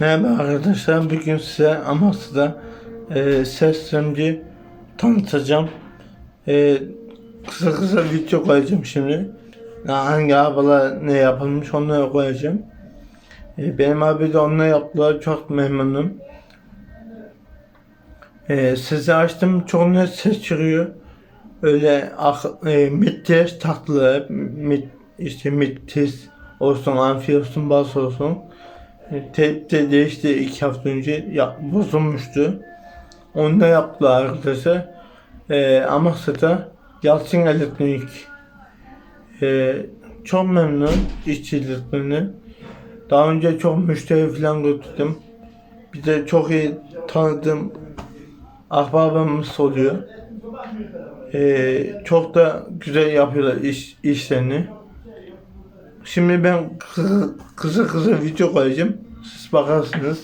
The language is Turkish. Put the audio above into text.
Merhaba arkadaşlar, bugün size Amasya'da e, seslemci tanıtacağım. E, kısa kısa video koyacağım şimdi. Hangi arabalar ne yapılmış onları koyacağım. E, benim abi de onunla yaptılar, çok memnunum. E, sesi açtım, net ses çıkıyor. Öyle e, mid taktılar, mid, işte mid olsun, amfi olsun, bas olsun. E, Teyp de değişti iki hafta önce ya, bozulmuştu. Onu da yaptılar arkadaşlar. E, Amasya'da Yalçın Elektronik. E, çok memnun işçiliklerini. Daha önce çok müşteri falan götürdüm. Bir de çok iyi tanıdığım ahbabımız oluyor. E, çok da güzel yapıyorlar iş, işlerini. Şimdi ben kısa kısa, video koyacağım. Siz bakarsınız.